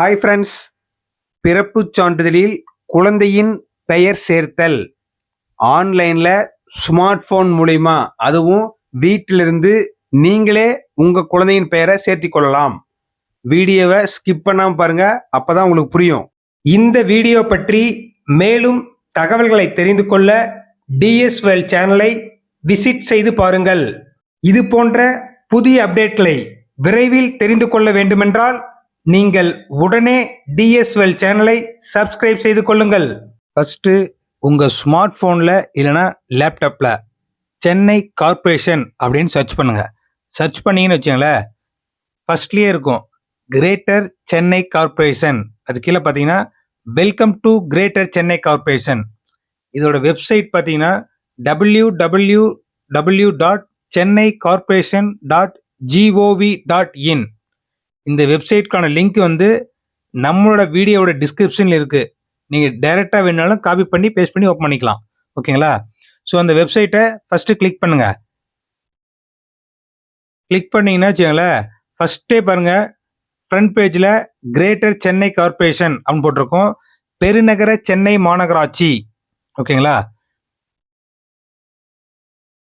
Hi friends பிறப்புச் சான்றிதழில் குழந்தையின் பெயர் சேர்த்தல். ஆன்லைனில் ஸ்மார்ட் ஃபோன் மூலிமா அதுவும் வீட்டிலிருந்து நீங்களே உங்கள் குழந்தையின் பெயரை சேர்த்தி கொள்ளலாம். வீடியோவை ஸ்கிப் பண்ணாமல் பாருங்க அப்பதான் உங்களுக்கு புரியும். இந்த வீடியோ பற்றி மேலும் தகவல்களை தெரிந்து கொள்ள டிஎஸ்எல் சேனலை விசிட் செய்து பாருங்கள். இது போன்ற புதிய அப்டேட்களை விரைவில் தெரிந்து கொள்ள வேண்டுமென்றால் நீங்கள் உடனே டிஎஸ்எல் சேனலை சப்ஸ்கிரைப் செய்து கொள்ளுங்கள். ஃபஸ்ட்டு உங்கள் ஸ்மார்ட் ஃபோனில் இல்லைனா லேப்டாப்பில் சென்னை கார்ப்பரேஷன் அப்படின்னு சர்ச் பண்ணுங்க. சர்ச் பண்ணீங்கன்னு வச்சுங்களேன் ஃபர்ஸ்ட்லேயே இருக்கும் கிரேட்டர் சென்னை கார்ப்பரேஷன் அது கீழே பார்த்தீங்கன்னா welcome to greater Chennai corporation இதோட வெப்சைட் பார்த்தீங்கன்னா W W W dot Chennai corporation dot GOV dot in இந்த வெப்சைட்க்கான லிங்க் வந்து நம்மளோட வீடியோவோட டிஸ்கிரிப்ஷனில் இருக்குது நீங்கள் டைரெக்டாக வேணாலும் காப்பி பண்ணி பேஸ்ட் பண்ணி ஓப்பன் பண்ணிக்கலாம். ஓகேங்களா ஸோ அந்த வெப்சைட்டை ஃபஸ்ட்டு கிளிக் பண்ணுங்கள் கிளிக் பண்ணிங்கன்னா வச்சுக்கோங்களேன் ஃபஸ்ட்டே பாருங்கள் ஃப்ரண்ட் பேஜில் கிரேட்டர் சென்னை கார்ப்பரேஷன் அப்படின்னு போட்டிருக்கோம். பெருநகர சென்னை மாநகராட்சி. ஓகேங்களா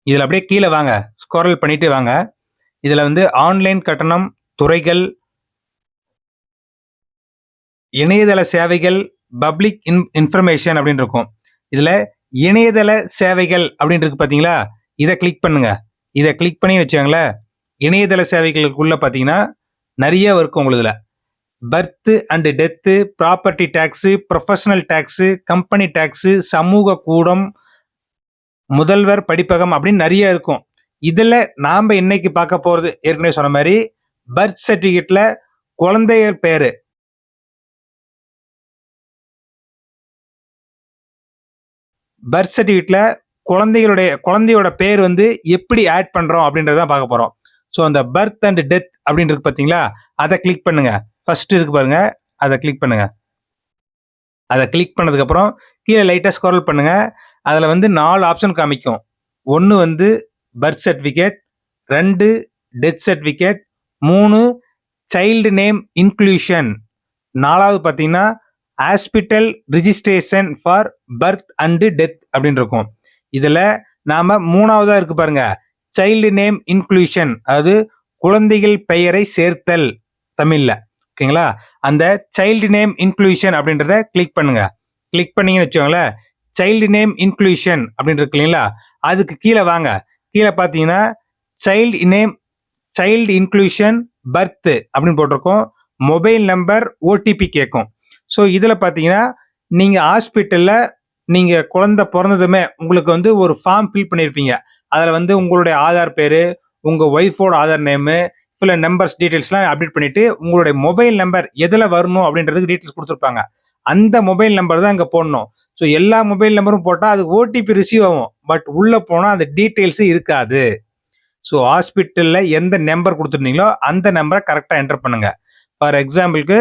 இதில் அப்படியே கீழே வாங்க ஸ்கோரல் பண்ணிட்டு வாங்க. இதில் வந்து ஆன்லைன் கட்டணம் துறைகள் இணையதள சேவைகள் பப்ளிக் இன் இன்ஃபர்மேஷன் அப்படின்னு இருக்கும். இதில் இணையதள சேவைகள் அப்படின்னு இருக்கு பார்த்தீங்களா இதை கிளிக் பண்ணுங்க. இதை கிளிக் பண்ணி வச்சாங்களேன் இணையதள சேவைகளுக்குள்ளே பார்த்தீங்கன்னா நிறைய இருக்கும் உங்களுதுல. Birth and death property tax professional tax company tax சமூக கூடம் முதல்வர் படிப்பகம் அப்படின்னு நிறைய இருக்கும். இதில் நாம் இன்னைக்கு பார்க்க போகிறது ஏற்கனவே சொன்ன மாதிரி பர்த் சர்டிஃபிகேட்டில் குழந்தையர் பேர் பர்த் சர்டிஃபிகேட்டில் குழந்தைகளுடைய குழந்தையோட பேர் வந்து எப்படி ஆட் பண்ணுறோம் அப்படின்றத பார்க்க போகிறோம் ஸோ அந்த பர்த் அண்ட் டெத் அப்படின்னு இருக்கு பார்த்தீங்களா? அதை கிளிக் பண்ணுங்க. ஃபர்ஸ்ட் இருக்கு பாருங்க. அதை கிளிக் பண்ணுங்க. அதை கிளிக் பண்ணதுக்கப்புறம் கீழே லைட்டாக ஸ்க்ரோல் பண்ணுங்க. அதில் வந்து நாலு ஆப்ஷன் காமிக்கும். ஒன்று வந்து பர்த் சர்டிஃபிகேட் ரெண்டு டெத் சர்டிஃபிகேட் மூணு சைல்டு நேம் இன்க்ளூஷன் நாலாவது பார்த்தீங்கன்னா hospital registration for birth and death அப்படின்னு இருக்கும் இதில் நாம் மூணாவதாக இருக்கு பாருங்க. சைல்டு நேம் இன்க்ளூஷன் அதாவது குழந்தைகள் பெயரை சேர்த்தல் தமிழில். ஓகேங்களா? அந்த சைல்டு நேம் இன்க்ளூஷன் அப்படின்றத கிளிக் பண்ணுங்க. கிளிக் பண்ணீங்கன்னு வச்சுக்கோங்களேன். சைல்டு நேம் இன்க்ளூஷன் அப்படின்னு இருக்கு இல்லைங்களா? அதுக்கு கீழே வாங்க. கீழே பார்த்தீங்கன்னா child name child inclusion birth அப்படின்னு போட்டிருக்கோம். மொபைல் நம்பர் ஓடிபி கேட்கும். ஸோ இதில் பார்த்தீங்கன்னா நீங்கள் ஹாஸ்பிட்டலில் நீங்கள் குழந்தை பிறந்ததுமே உங்களுக்கு வந்து ஒரு ஃபார்ம் ஃபில் பண்ணியிருப்பீங்க அதில் வந்து உங்களுடைய ஆதார் பேர் உங்கள் ஒய்ஃபோட ஆதார் நேமு சில நம்பர்ஸ் டீட்டெயில்ஸ்லாம் அப்டேட் பண்ணிவிட்டு உங்களுடைய மொபைல் நம்பர் எதில் வரணும் அப்படின்றதுக்கு டீட்டெயில்ஸ் கொடுத்துருப்பாங்க. அந்த மொபைல் நம்பர் தான் இங்கே போடணும். ஸோ எல்லா மொபைல் நம்பரும் போட்டால் அது ஓடிபி ரிசீவ் ஆகும். பட் உள்ளே போனால் அந்த டீட்டெயில்ஸு இருக்காது. ஸோ ஹாஸ்பிட்டலில் எந்த நம்பர் கொடுத்துருந்தீங்களோ அந்த நம்பரை கரெக்டாக என்டர் பண்ணுங்கள் ஃபார் எக்ஸாம்பிளுக்கு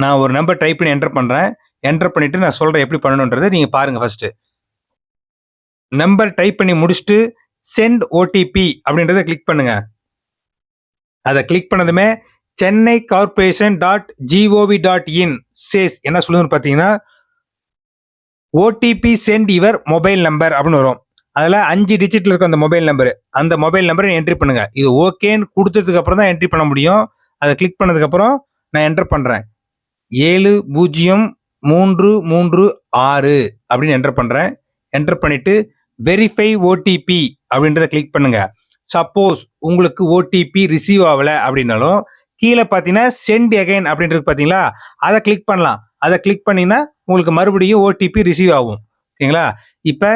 நான் ஒரு நம்பர் டைப் பண்ணி என்டர் பண்ணுறேன் என்டர் பண்ணிவிட்டு நான் சொல்கிறேன் எப்படி பண்ணணுன்றதை நீங்கள் பாருங்கள் ஃபஸ்ட்டு நம்பர் டைப் பண்ணி முடிச்சுட்டு சென்ட் ஓடிபி அப்படின்றத கிளிக் பண்ணுங்க. அதை கிளிக் பண்ணதுமே Chennai corporation dot GOV dot in says என்ன சொல்லுதுன்னு பார்த்தீங்கன்னா OTP sent your mobile number அப்படின்னு வரும். அதில் அஞ்சு டிஜிட்டில் இருக்கும் அந்த மொபைல் நம்பர் அந்த மொபைல் நம்பரை என்ட்ரி பண்ணுங்கள் இது ஓகேன்னு கொடுத்ததுக்கு அப்புறம் தான் என்ட்ரி பண்ண முடியும். அதை கிளிக் பண்ணதுக்கப்புறம் நான் என்டர் பண்ணுறேன் ஏழு பூஜ்ஜியம் மூன்று மூன்று ஆறு அப்படின்னு என்டர் பண்ணுறேன் என்டர் பண்ணிவிட்டு வெரிஃபை ஓடிபி அப்படின்றத கிளிக் பண்ணுங்கள் சப்போஸ் உங்களுக்கு ஓடிபி ரிசீவ் ஆகலை அப்படின்னாலும் கீழே பார்த்தீங்கன்னா சென்ட் எகைன் அப்படின்றது பார்த்தீங்களா? அதை கிளிக் பண்ணலாம். அதை கிளிக் பண்ணிங்கன்னா உங்களுக்கு மறுபடியும் ஓடிபி ரிசீவ் ஆகும். ஓகேங்களா? இப்போ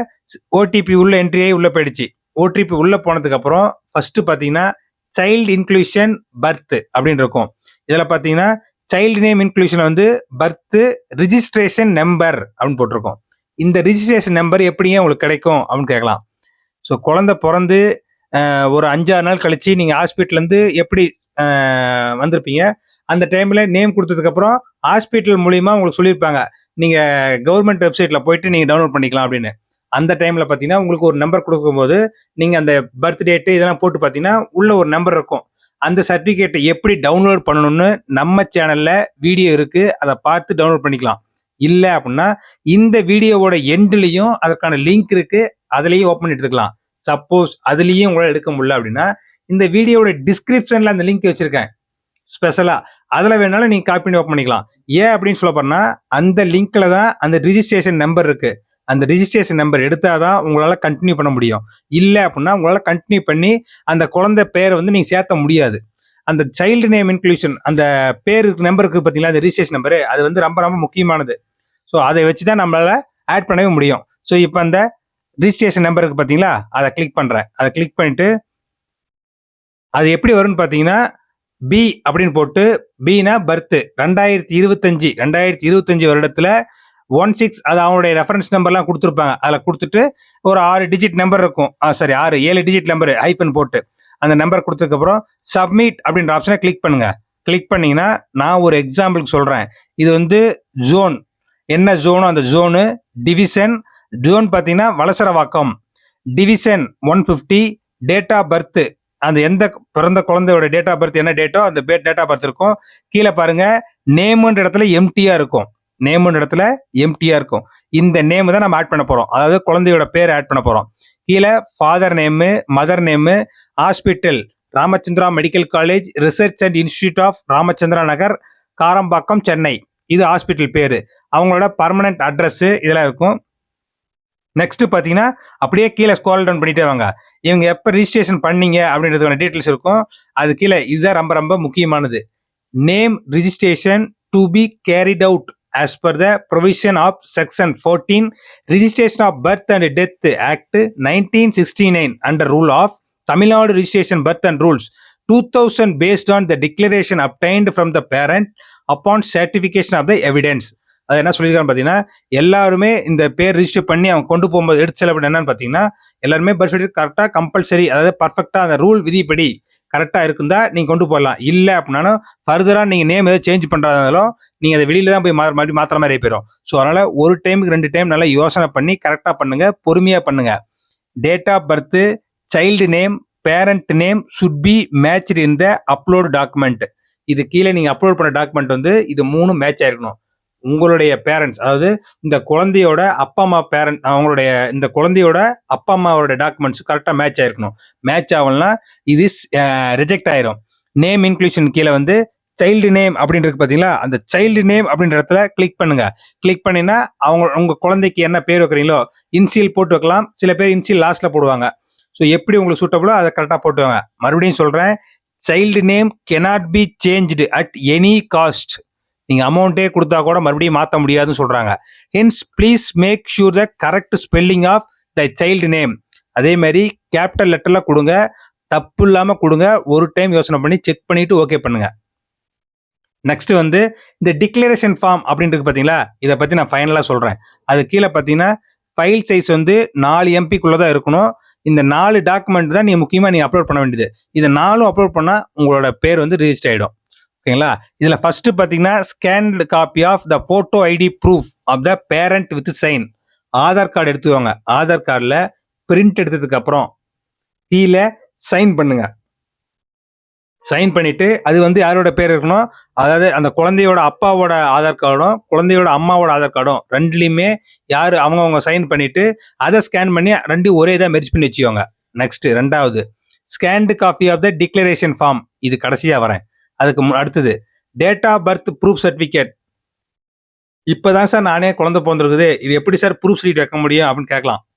ஓடிபி உள்ள என்ட்ரியே உள்ளே போயிடுச்சு. ஓடிபி உள்ளே போனதுக்கப்புறம் ஃபஸ்ட்டு பார்த்தீங்கன்னா சைல்டு இன்க்ளூஷன் பர்த் அப்படின்னு இருக்கும். இதில் பார்த்தீங்கன்னா சைல்டு நேம் இன்க்ளூஷன் வந்து பர்த் ரிஜிஸ்ட்ரேஷன் நம்பர் அப்படின்னு போட்டிருக்கோம். இந்த ரிஜிஸ்ட்ரேஷன் நம்பர் எப்படிங்க உங்களுக்கு கிடைக்கும் அப்படின்னு கேட்கலாம். ஸோ குழந்தை பிறந்து ஒரு அஞ்சாறு நாள் கழிச்சு நீங்கள் ஹாஸ்பிட்டல்லேருந்து எப்படி வந்திருப்பீங்க? அந்த டைமில் நேம் கொடுத்ததுக்கப்புறம் ஹாஸ்பிட்டல் மூலியமாக உங்களுக்கு சொல்லியிருப்பாங்க. நீங்கள் கவர்மெண்ட் வெப்சைட்டில் போயிட்டு நீங்கள் டவுன்லோட் பண்ணிக்கலாம் அப்படின்னு. அந்த டைமில் பார்த்தீங்கன்னா உங்களுக்கு ஒரு நம்பர் கொடுக்கும்போது நீங்கள் அந்த பர்த் டேட்டு இதெல்லாம் போட்டு பார்த்தீங்கன்னா உள்ள ஒரு நம்பர் இருக்கும். அந்த சர்டிஃபிகேட்டை எப்படி டவுன்லோட் பண்ணணும்னு நம்ம சேனலில் வீடியோ இருக்குது அதை பார்த்து டவுன்லோட் பண்ணிக்கலாம். இல்லை அப்படின்னா இந்த வீடியோவோட எண்ட்லேயும் அதற்கான லிங்க் இருக்குது அதுலேயும் ஓப்பன் எடுத்துக்கலாம் சப்போஸ் அதுலேயும் உங்களால் எடுக்க முடியல அப்படின்னா இந்த வீடியோவோட டிஸ்கிரிப்ஷனில் அந்த லிங்க் வச்சுருக்கேன். ஸ்பெஷலாக அதில் வேணாலும் நீங்கள் காப்பி பண்ணி ஓப்பன் பண்ணிக்கலாம். ஏன் அப்படின்னு சொல்ல போனால் அந்த லிங்கில் தான் அந்த ரிஜிஸ்ட்ரேஷன் நம்பர் இருக்குது அந்த ரிஜிஸ்ட்ரேஷன் நம்பர் எடுத்தால் தான் உங்களால் கண்டினியூ பண்ண முடியும். இல்லை அப்படின்னா உங்களால் கண்டினியூ பண்ணி அந்த குழந்தை பேரை வந்து நீங்கள் சேர்த்த முடியாது. அந்த சைல்டு நேம் இன்க்ளூஷன் அந்த பேருக்கு நம்பருக்கு பார்த்தீங்களா அந்த ரிஜிஸ்ட்ரேஷன் நம்பரு அது வந்து ரொம்ப ரொம்ப முக்கியமானது. ஸோ அதை வச்சு தான் நம்மளால் ஆட் பண்ணவே முடியும். ஸோ இப்போ அந்த ரிஜிஸ்ட்ரேஷன் நம்பருக்கு பார்த்தீங்களா அதை கிளிக் பண்ணுறேன் அதை கிளிக் பண்ணிட்டு அது எப்படி வரும்னு பார்த்தீங்கன்னா பி அப்படின்னு போட்டு பினா பர்த்து ரெண்டாயிரத்தி இருபத்தஞ்சு ரெண்டாயிரத்தி இருபத்தஞ்சு வருடத்தில் ஒன் சிக்ஸ் அது அவனுடைய ரெஃபரன்ஸ் நம்பர்லாம் கொடுத்துருப்பாங்க. அதில் கொடுத்துட்டு ஒரு ஆறு டிஜிட் நம்பர் இருக்கும். சாரி ஆறு ஏழு டிஜிட் நம்பர் ஐப்பன் போட்டு அந்த நம்பர் கொடுத்ததுக்கப்புறம் சப்மிட் அப்படின்ற ஆப்ஷனை கிளிக் பண்ணுங்க. கிளிக் பண்ணிங்கன்னா நான் ஒரு எக்ஸாம்பிளுக்கு சொல்கிறேன் இது வந்து ஜோன் என்ன ஜோனோ அந்த ஜோனு டிவிஷன் ஜோன் பார்த்தீங்கன்னா Valasaravakkam division one fifty date of birth அந்த எந்த பிறந்த குழந்தையோட டேட் ஆஃப் பர்த் என்ன டேட்டோ அந்த டேட் ஆஃப் பர்த் இருக்கும். கீழே பாருங்க நேமுன்ற இடத்துல எம்டியாக இருக்கும். நேமுன்ற இடத்துல எம்டியா இருக்கும். இந்த நேம் தான் நம்ம ஆட் பண்ண போறோம். அதாவது குழந்தையோட பேர் ஆட் பண்ண போறோம். கீழே father name mother name hospital Ramachandra medical college research and institute of Ramachandra Nagar Karambakkam Chennai. இது ஹாஸ்பிட்டல் பேரு. அவங்களோட பர்மனன்ட் அட்ரஸ் இதெல்லாம் இருக்கும். நெக்ஸ்ட் பார்த்தீங்கன்னா அப்படியே கீழே ஸ்க்ரோல் டவுன் பண்ணிட்டே வாங்க. இவங்க எப்போ ரிஜிஸ்ட்ரேஷன் பண்ணீங்க அப்படின்றதுக்கான டீட்டெயில்ஸ் இருக்கும். அது கீழே இதுதான் ரொம்ப ரொம்ப முக்கியமானது. Name registration to be carried out as per the provision of section fourteen registration of birth and death act nineteen sixty nine under rule of Tamil Nadu registration birth and rules two thousand based on the declaration obtained from the parent upon certification of the evidence அது என்ன சொல்லியிருக்காங்க பார்த்தீங்கன்னா எல்லாருமே இந்த பேர் register பண்ணி அவங்க கொண்டு போகும்போது எடுத்து செலவு என்னன்னு பார்த்தீங்கன்னா எல்லாருமே பர்த் சர்டிஃபிகேட் கரெக்டாக கம்பல்சரி அதாவது பர்ஃபெக்டாக அந்த ரூல் விதிப்படி கரெக்டாக இருக்குந்தா நீங்கள் கொண்டு போகலாம் இல்லை அப்படின்னாலும் ஃபர்தராக நீங்கள் நேம் எதாவது சேஞ்ச் பண்ணுறதாலும் நீங்கள் அதை வெளியில தான் போய் மா மறுபடியும் மாத்திர மாதிரி போயிடும். ஸோ அதனால் ஒரு டைமுக்கு ரெண்டு டைம் நல்லா யோசனை பண்ணி கரெக்டாக பண்ணுங்கள் பொறுமையாக பண்ணுங்கள் date of birth child name parent name should be match in the upload document இது கீழே நீங்கள் அப்லோட் பண்ண டாக்குமெண்ட் வந்து இது மூணு மேட்ச் ஆயிருக்கணும் உங்களுடைய பேரண்ட்ஸ் அதாவது இந்த குழந்தையோட அப்பா அம்மா பேரண்ட் அவங்களுடைய இந்த குழந்தையோட அப்பா அம்மாவோட டாக்குமெண்ட்ஸ் கரெக்டாக மேட்ச் ஆயிருக்கணும். மேட்ச் ஆகலனா இது ரிஜெக்ட் ஆயிரும். நேம் இன்க்ளூஷன் கீழே வந்து சைல்டு நேம் அப்படின்றது பார்த்தீங்களா அந்த சைல்டு நேம் அப்படின்ற இடத்துல கிளிக் பண்ணுங்க. கிளிக் பண்ணினா அவங்க உங்க குழந்தைக்கு என்ன பேர் வைக்கிறீங்களோ இன்சியல் போட்டு வைக்கலாம். சில பேர் இன்சியல் லாஸ்ட்ல போடுவாங்க. ஸோ எப்படி உங்களுக்கு சூட்டபுளோ அதை கரெக்டாக போட்டுவாங்க. மறுபடியும் சொல்றேன் child name cannot be changed at any cost நீங்கள் அமௌண்ட்டே கொடுத்தா கூட மறுபடியும் மாற்ற முடியாதுன்னு சொல்கிறாங்க hence please make sure the correct spelling of the child name அதே மாதிரி கேபிட்டல் லெட்டரில் கொடுங்க. தப்பு இல்லாமல் கொடுங்க. ஒரு டைம் யோசனை பண்ணி செக் பண்ணிட்டு ஓகே பண்ணுங்க. நெக்ஸ்ட் வந்து இந்த டிக்ளரேஷன் ஃபார்ம் அப்படின்றது பார்த்தீங்களா? இதை பற்றி நான் ஃபைனலாக சொல்கிறேன் அது கீழே பார்த்தீங்கன்னா ஃபைல் சைஸ் வந்து நாலு எம்பிக்குள்ளே தான் இருக்கணும். இந்த நாலு டாக்குமெண்ட் தான் நீங்கள் முக்கியமாக நீங்கள் அப்லோட் பண்ண வேண்டியது. இதை நாலும் அப்லோட் பண்ணால் உங்களோட பேர் வந்து ரிஜிஸ்டர் ஆகிடும் ஓகேங்களா? இதில் ஃபர்ஸ்ட் பார்த்தீங்கன்னா scanned copy of the photo ID proof of the parent with sign Aadhaar card எடுத்துக்கோங்க. ஆதார் கார்டில் பிரிண்ட் எடுத்ததுக்கு அப்புறம் கீழே சைன் பண்ணுங்க. சைன் பண்ணிட்டு அது வந்து யாரோட பேர் இருக்கணும்? அதாவது அந்த குழந்தையோட அப்பாவோட ஆதார் கார்டும் குழந்தையோட அம்மாவோட ஆதார் கார்டும் ரெண்டுலையுமே யார் அவங்கவுங்க சைன் பண்ணிட்டு அதை ஸ்கேன் பண்ணி ரெண்டையும் ஒரே இதாக மெர்ஜ் பண்ணி வச்சுக்கோங்க. நெக்ஸ்ட் ரெண்டாவது scanned copy of the declaration form இது கடைசியாக வரேன். அதுக்கு மு- அடுத்தது date of birth proof certificate இப்போதான் சார் நானே குழந்தை பிறந்திருக்குது. இது எப்படி சார் ப்ரூஃப் சீட் வைக்க முடியும் அப்படின்னு கேட்கலாம்.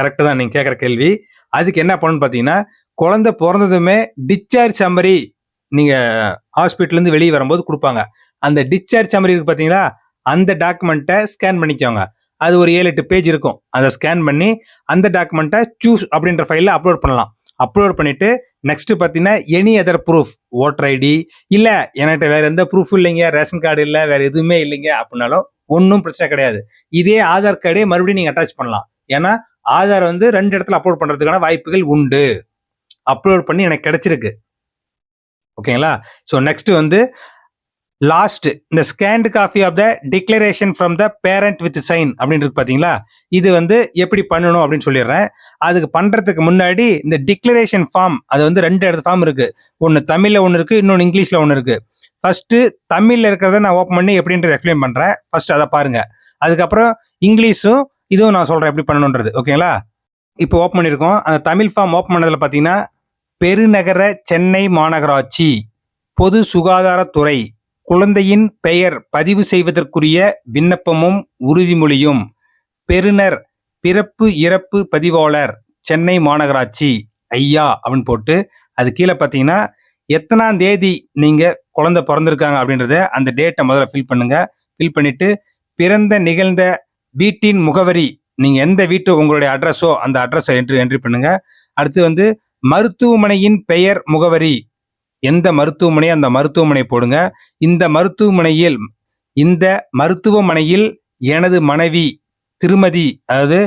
கரெக்டு தான் நீங்கள் கேட்குற கேள்வி. அதுக்கு என்ன பண்ணணும்னு பார்த்தீங்கன்னா குழந்தை பிறந்ததுமே டிஸ்சார்ஜ் சம்மரி நீங்கள் ஹாஸ்பிட்டல்லேருந்து வெளியே வரும்போது கொடுப்பாங்க. அந்த டிஸ்சார்ஜ் சம்மரி இருக்கு பார்த்தீங்களா? அந்த டாக்குமெண்ட்டை ஸ்கேன் பண்ணிக்கோங்க. அது ஒரு ஏழு எட்டு பேஜ் இருக்கும். அதை ஸ்கேன் பண்ணி அந்த டாக்குமெண்ட்டை சூஸ் அப்படின்ற ஃபைலில் அப்லோட் பண்ணலாம். அப்லோட் பண்ணிட்டு நெக்ஸ்ட் பார்த்தீங்கன்னா any other proof voter ID இல்லை என்கிட்ட வேற எந்த ப்ரூஃப் இல்லைங்க ரேஷன் கார்டு இல்லை வேற எதுவுமே இல்லைங்க அப்படின்னாலும் ஒன்றும் பிரச்சனை கிடையாது. இதே ஆதார் கார்டே மறுபடியும் நீங்கள் அட்டாச் பண்ணலாம். ஏன்னா ஆதார் வந்து ரெண்டு இடத்துல அப்லோட் பண்ணுறதுக்கான வாய்ப்புகள் உண்டு. அப்லோட் பண்ணி எனக்கு கிடைச்சிருக்கு. ஓகேங்களா ஸோ நெக்ஸ்ட் வந்து லாஸ்ட் இந்த scanned copy of the declaration from the parent with sign அப்படின்னு இருக்கு பார்த்தீங்களா? இது வந்து எப்படி பண்ணணும் அப்படின்னு சொல்லிடுறேன். அதுக்கு பண்ணுறதுக்கு முன்னாடி இந்த டிக்ளரேஷன் ஃபார்ம் அது வந்து ரெண்டு இடத்து ஃபார்ம் இருக்கு. ஒன்று தமிழில் ஒன்று இருக்கு இன்னொன்று இங்கிலீஷில் ஒன்று இருக்கு. ஃபர்ஸ்ட் தமிழில் இருக்கிறத நான் ஓப்பன் பண்ணி எப்படின்றத எக்ஸ்பிளைன் பண்ணுறேன் ஃபர்ஸ்ட் அதை பாருங்க. அதுக்கப்புறம் இங்கிலீஷும் இதுவும் நான் சொல்கிறேன் எப்படி பண்ணணுன்றது. ஓகேங்களா இப்போ ஓப்பன் பண்ணியிருக்கோம். அந்த தமிழ் ஃபார்ம் ஓப்பன் பண்ணதில் பார்த்தீங்கன்னா பெருநகர சென்னை மாநகராட்சி பொது சுகாதாரத்துறை குழந்தையின் பெயர் பதிவு செய்வதற்குரிய விண்ணப்பமும் உறுதிமொழியும் பெறுநர் பிறப்பு இறப்பு பதிவாளர் சென்னை மாநகராட்சி. ஐயா அப்படின்னு போட்டு அது கீழே பார்த்தீங்கன்னா எத்தனாம் தேதி நீங்கள் குழந்தை பிறந்திருக்காங்க அப்படின்றத அந்த டேட்டை முதல்ல ஃபில் பண்ணுங்க. ஃபில் பண்ணிட்டு பிறந்த நிகழ்ந்த வீட்டின் முகவரி நீங்கள் எந்த வீட்டு உங்களுடைய அட்ரஸோ அந்த அட்ரஸை என்ட்ரி என்ட்ரி பண்ணுங்க. அடுத்து வந்து மருத்துவமனையின் பெயர் முகவரி எந்த மருத்துவமனையோ அந்த மருத்துவமனை போடுங்க. இந்த மருத்துவமனையில் இந்த மருத்துவமனையில் எனது மனைவி திருமதி அதாவது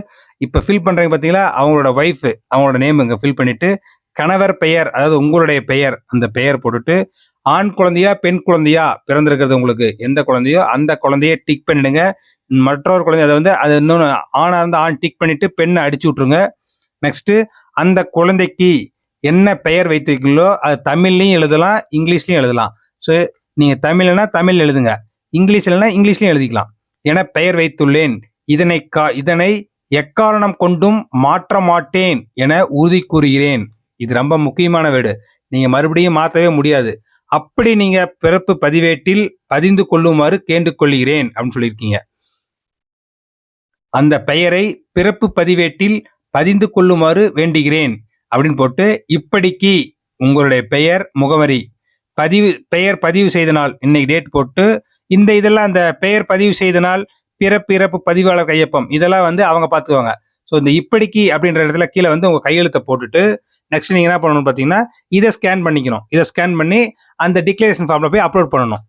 இப்ப ஃபில் பண்றீங்க பாத்தீங்களா அவங்களோட ஒய்ஃப் அவங்களோட நேம் இங்க ஃபில் பண்ணிட்டு கணவர் பெயர் அதாவது உங்களுடைய பெயர் அந்த பெயர் போட்டுட்டு ஆண் குழந்தையா பெண் குழந்தையா பிறந்திருக்கிறது உங்களுக்கு. எந்த குழந்தையோ அந்த குழந்தைய டிக் பண்ணிடுங்க. மற்றொரு குழந்தை அதை வந்து அது இன்னொன்று ஆணாக இருந்தால் ஆண் டிக் பண்ணிட்டு பெண்ணை அடிச்சு விட்ருங்க நெக்ஸ்ட்டு அந்த குழந்தைக்கு என்ன பெயர் வைத்திருக்கீங்களோ அது தமிழ்லையும் எழுதலாம் இங்கிலீஷ்லையும் எழுதலாம். ஸோ நீங்கள் தமிழ்னா தமிழ் எழுதுங்க. இங்கிலீஷ்லனா இங்கிலீஷ்லையும் எழுதிக்கலாம். என பெயர் வைத்துள்ளேன். இதனை கா இதனை எக்காரணம் கொண்டும் மாற்ற மாட்டேன் என உறுதி கூறுகிறேன். இது ரொம்ப முக்கியமான வேடு நீங்கள் மறுபடியும் மாற்றவே முடியாது. அப்படி நீங்கள் பிறப்பு பதிவேட்டில் பதிந்து கொள்ளுமாறு கேண்டுக்கொள்கிறேன் அப்படின்னு சொல்லியிருக்கீங்க. அந்த பெயரை பிறப்பு பதிவேட்டில் பதிந்து கொள்ளுமாறு வேண்டுகிறேன். அப்படின்னு போட்டு இப்படிக்கு உங்களுடைய பெயர் முகவரி பதிவு பெயர் பதிவு செய்த நாள் இன்னைக்கு டேட் போட்டு இந்த இதெல்லாம் அந்த பெயர் பதிவு செய்த நாள் பிறப்பு இறப்பு பதிவாளர் கையொப்பம் இதெல்லாம் வந்து அவங்க பார்த்துக்குவாங்க. ஸோ இந்த இப்படிக்கு அப்படின்ற இடத்துல கீழே வந்து உங்கள் கையெழுத்தை போட்டுட்டு நெக்ஸ்ட் நீங்கள் என்ன பண்ணணும் பார்த்தீங்கன்னா இதை ஸ்கேன் பண்ணிக்கணும். இதை ஸ்கேன் பண்ணி அந்த டிக்ளரேஷன் ஃபார்ம்ல போய் அப்லோட் பண்ணணும்.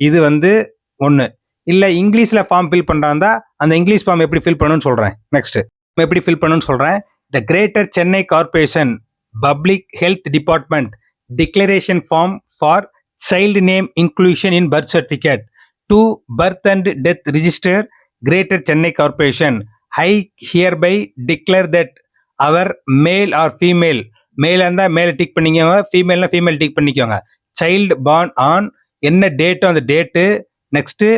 இது வந்து ஒன்று இல்லை இங்கிலீஷில் ஃபார்ம் ஃபில் பண்ணுறாந்தா அந்த இங்கிலீஷ் ஃபார்ம் எப்படி ஃபில் பண்ணணும்னு சொல்கிறேன் நெக்ஸ்ட்டு எப்படி ஃபில் பண்ணணும்னு சொல்கிறேன் the greater Chennai corporation public health department declaration form for child name inclusion in birth certificate to birth and death register greater Chennai corporation I hereby declare that our male or female மேல இருந்தால் மேலே tick பண்ணிக்கோங்க ஃபீமேல்னா female tick பண்ணிக்கோங்க. Child born on என்ன டேட்டோ அந்த date next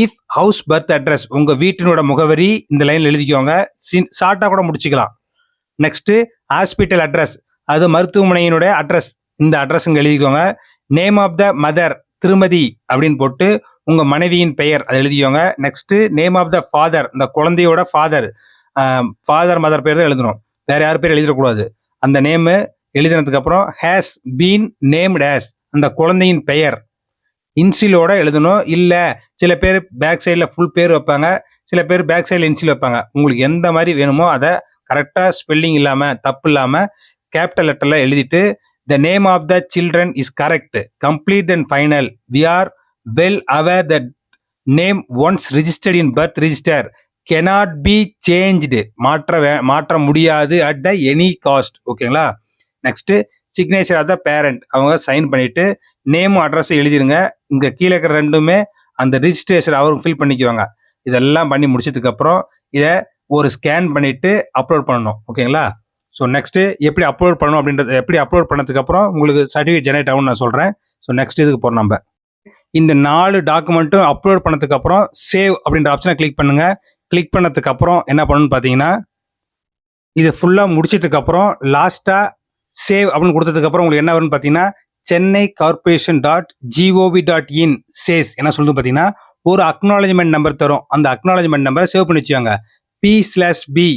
if house birth address உங்கள் வீட்டினோட முகவரி இந்த லைனில் எழுதிக்கோங்க. சின் ஷார்ட்டாக கூட முடிச்சுக்கலாம். நெக்ஸ்ட்டு ஹாஸ்பிட்டல் அட்ரஸ் அது மருத்துவமனையினுடைய அட்ரஸ் இந்த அட்ரஸுங்க எழுதிக்கோங்க. நேம் ஆஃப் த மதர் திருமதி அப்படின்னு போட்டு உங்கள் மனைவியின் பெயர் அதை எழுதிக்கோங்க. Next name of the father இந்த குழந்தையோட ஃபாதர் ஃபாதர் மதர் பேர் தான் எழுதணும். வேறு யார் பேர் எழுதிடக்கூடாது. அந்த நேமு எழுதினதுக்கப்புறம் ஹேஸ் பீன் நேம்ட் ஹேஸ் அந்த குழந்தையின் பெயர். இன்சிலோட எழுதணும். இல்லை சில பேர் பேக் சைடில் ஃபுல் பேர் வைப்பாங்க. சில பேர் பேக் சைடில் இன்சில் வைப்பாங்க. உங்களுக்கு எந்த மாதிரி வேணுமோ அதை கரெக்டாக ஸ்பெல்லிங் இல்லாமல் தப்பு இல்லாமல் கேபிட்டல் லெட்டரில் எழுதிட்டு the name of the children is correct complete and final we are well aware that name once registered in birth register cannot be changed மாற்ற வே- மாற்ற முடியாது அட் த எனி காஸ்ட் ஓகேங்களா next signature of the parent அவங்க sign பண்ணிட்டு நேமும் அட்ரஸும் எழுதிருங்க. இங்கே கீழே இருக்கிற ரெண்டுமே அந்த ரிஜிஸ்ட்ரேஷன் அவரும் ஃபில் பண்ணிக்குவாங்க. இதெல்லாம் பண்ணி முடிச்சதுக்கப்புறம் இதை ஒரு ஸ்கேன் பண்ணிட்டு அப்லோட் பண்ணணும் ஓகேங்களா ஸோ நெக்ஸ்ட் எப்படி அப்லோட் பண்ணணும் அப்படின்றது எப்படி அப்லோட் பண்ணதுக்கப்புறம் உங்களுக்கு சர்டிஃபிகேட் ஜெனரேட் ஆகும்னு நான் சொல்கிறேன் ஸோ நெக்ஸ்ட் இதுக்கு போகிறோம் நம்ம. இந்த நாலு டாக்குமெண்ட்டும் அப்லோட் பண்ணதுக்கப்புறம் சேவ் அப்படின்ற ஆப்ஷனை கிளிக் பண்ணுங்கள் கிளிக் பண்ணதுக்கப்புறம் என்ன பண்ணணும்னு பார்த்தீங்கன்னா இது ஃபுல்லாக முடிச்சதுக்கப்புறம் லாஸ்ட்டாக சேவ் அப்படின்னு கொடுத்ததுக்கப்புறம் உங்களுக்கு என்ன வரும்னு பார்த்தீங்கன்னா Chennai corporation dot GOV dot in says என்ன சொல்லுது பார்த்தீங்கன்னா ஒரு அக்னாலஜ்மெண்ட் நம்பர் தரும். அந்த அக்னாலஜ்மெண்ட் நம்பரை சேவ் பண்ணி வச்சுக்கோங்க பி ஸ்லாஷ் பி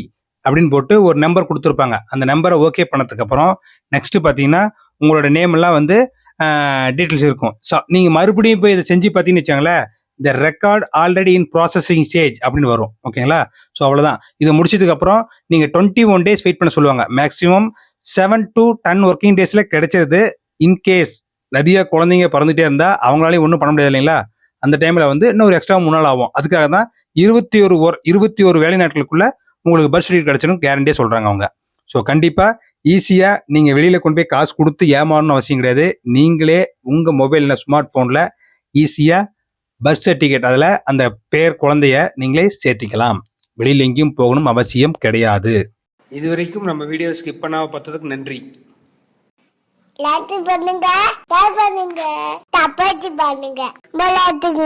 அப்படின்னு போட்டு ஒரு நம்பர் கொடுத்துருப்பாங்க. அந்த நம்பரை ஓகே பண்ணதுக்கு அப்புறம் நெக்ஸ்ட் பார்த்தீங்கன்னா உங்களோட நேம் எல்லாம் வந்து டீட்டெயில்ஸ் இருக்கும். ஸோ நீங்கள் மறுபடியும் போய் இதை செஞ்சு பார்த்தீங்கன்னு வச்சுக்கோங்களேன் இந்த record already in processing stage அப்படின்னு வரும். ஓகேங்களா ஸோ அவ்வளோதான் இதை முடிச்சதுக்கு அப்புறம் நீங்கள் டுவெண்ட்டி ஒன் டேஸ் வெயிட் பண்ண சொல்லுவாங்க. Maximum seven to ten working டேஸில் கிடைச்சது இன்கேஸ் நிறைய குழந்தைங்க பிறந்துட்டே இருந்தால் அவங்களாலையும் ஒன்றும் பண்ண முடியாது இல்லைங்களா? அந்த டைமில் வந்து இன்னும் ஒரு எக்ஸ்ட்ரா மூணு நாள் ஆகும். அதுக்காக தான் இருபத்தி ஒரு ஒர் இருபத்தி ஒரு வேலை நாட்களுக்குள்ள உங்களுக்கு பர்த் சர்டிஃபிகேட் கிடைச்சிடும் கேரண்டியே சொல்கிறாங்க அவங்க. ஸோ கண்டிப்பாக ஈஸியாக நீங்கள் வெளியில் கொண்டு போய் காசு கொடுத்து ஏமாறணும் அவசியம் கிடையாது. நீங்களே உங்கள் மொபைலில் ஸ்மார்ட் ஃபோனில் ஈஸியாக பர்த் சர்டிஃபிகேட் அதில் அந்த பேர் குழந்தைய நீங்களே சேர்த்திக்கலாம். வெளியில் எங்கேயும் போகணும் அவசியம் கிடையாது. இது வரைக்கும் நம்ம வீடியோ ஸ்கிப் பண்ணாம பார்த்ததுக்கு நன்றி. லைக் பண்ணுங்க. ஷேர் பண்ணுங்க. தப்பாச்சு பண்ணுங்க. விளையாட்டுங்க